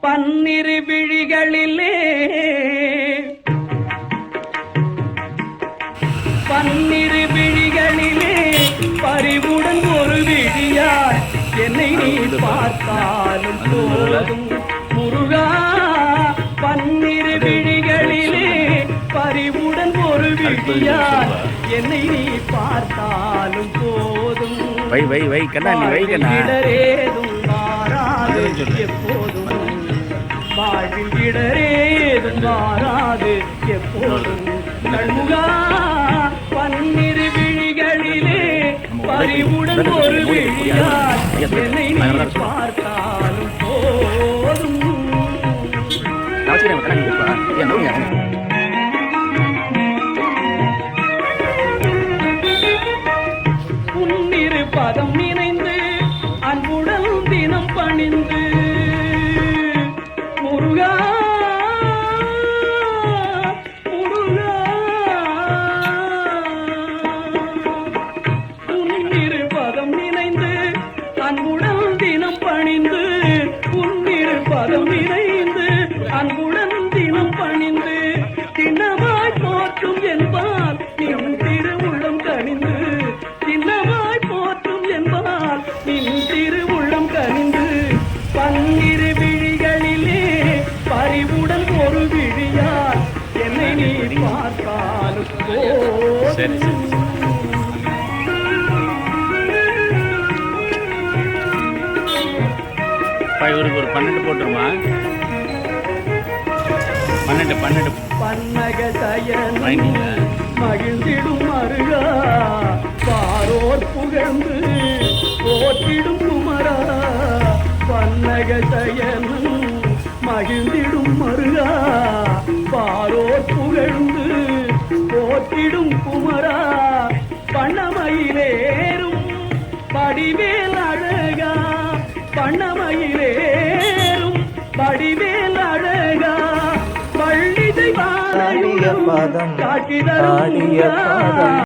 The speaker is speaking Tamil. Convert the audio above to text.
பன்னிரு விழிகளிலே. பன்னிரு விழிகளிலே பறிவுடன் ஒரு விழியார் என்னை நீ பார்த்தாலும் போதும். முருகா பன்னிரு விழி விழியார் என்னை நீ பார்த்தாலும் போதும். வை வை வை கண்ணா நீ வை கண்ணா. இடரேதும் மாறாது எப்போதும் வாழ்வில் இடரேதும் மாறாது எப்போதும் கண்முகா பன்னிரு விழிகளிலே பறிவுடன் ஒரு விழியால் என்னை நீ பார்த்தாலும் பதம் நினைந்து அன்புடன் தினம் பணிந்து. முருகா முருகா. உன்னிரு பதம் நினைந்து அன்புடன் தினம் பணிந்து. உன்னிரு பதம் நினைந்து அன்புடன் தினம் பணிந்து. சரி, சரி, இவருக்கு ஒரு பன்னெண்டு போட்டுருமா பன்னெண்டு பன்னெண்டு பன்னக சயனம் மகிழ்ந்திடும் மருகா பாரோர் புகழ்ந்து போற்றிடும் குமரா பன்னக சயனம் மகிழ்ந்திடும் புகழ்ந்து போற்றிடும் குமரா. பண்ணமையிலேறும் படிவேல் அழகா. பண்ணமையிலேறும் படிவேல் அழகா. பள்ளி ஆடிய பாதம், காட்சி தரும்.